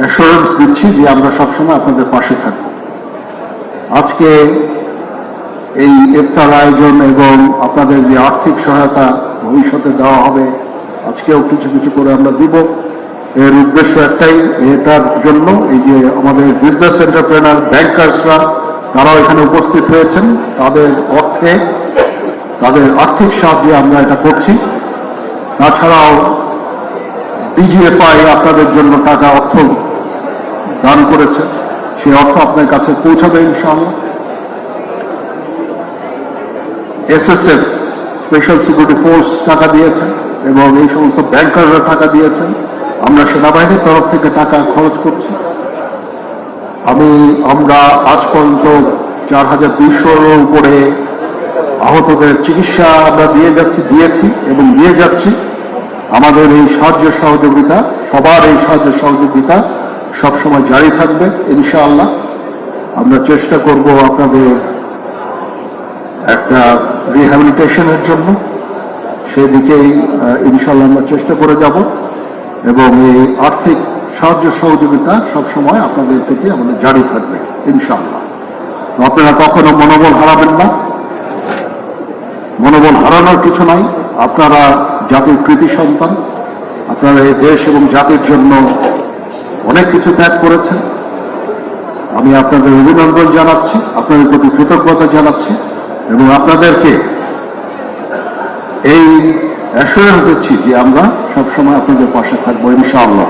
Assurance দিচ্ছি যে আমরা সবসময় আপনাদের পাশে থাকব। আজকে এই ইফতার আয়োজন এবং আপনাদের যে আর্থিক সহায়তা ভবিষ্যতে দেওয়া হবে, আজকেও কিছু কিছু করে আমরা দিব। এর উদ্দেশ্য একটাই, এটার জন্য এই যে আমাদের বিজনেস এন্টারপ্রেনার ব্যাংকার্সরা তারাও এখানে উপস্থিত হয়েছেন। তাদের অর্থে, তাদের আর্থিক সাহায্যে আমরা এটা করছি। তাছাড়াও ডিজিএফআই আপনাদের জন্য টাকা অর্থ দান করেছে। সেই অর্থ আপনার কাছে পৌঁছাবে, ইনশাআল্লাহ। এসএসএফ স্পেশাল সিকিউরিটি ফোর্স টাকা দিয়েছেন এবং এই সমস্ত ব্যাংকাররা টাকা দিয়েছেন আমরা সেনাবাহিনীর তরফ থেকে টাকা খরচ করছি। আমি, আমরা আজ পর্যন্ত চার হাজার দুইশোর উপরে আহতদের চিকিৎসা আমরা দিয়ে যাচ্ছি, দিয়েছি এবং দিয়ে যাচ্ছি। আমাদের এই সাহায্য সহযোগিতা, সবার এই সাহায্য সহযোগিতা সবসময় জারি থাকবে ইনশাআল্লাহ। আমরা চেষ্টা করব আপনাদের একটা রিহ্যাবিলিটেশনের জন্য। সেদিকেই আহ, ইনশাআল্লাহ আমরা চেষ্টা করে যাব এবং এই আর্থিক সাহায্য সহযোগিতা সবসময় আপনাদের প্রতি আমাদের জারি থাকবে ইনশাআল্লাহ। তো আপনারা কখনো মনোবল হারাবেন না। মনোবল হারানোর কিছু নাই। আপনারা জাতির কৃতি সন্তান। আপনারা এই দেশ এবং জাতির জন্য অনেক কিছু ত্যাগ করেছেন। আমি আপনাদের অভিনন্দন জানাচ্ছি, আপনাদের প্রতি কৃতজ্ঞতা জানাচ্ছি এবং আপনাদেরকে এই অ্যাসুরেন্স দিচ্ছি যে আমরা সবসময় আপনাদের পাশে থাকব, ইনশাআল্লাহ।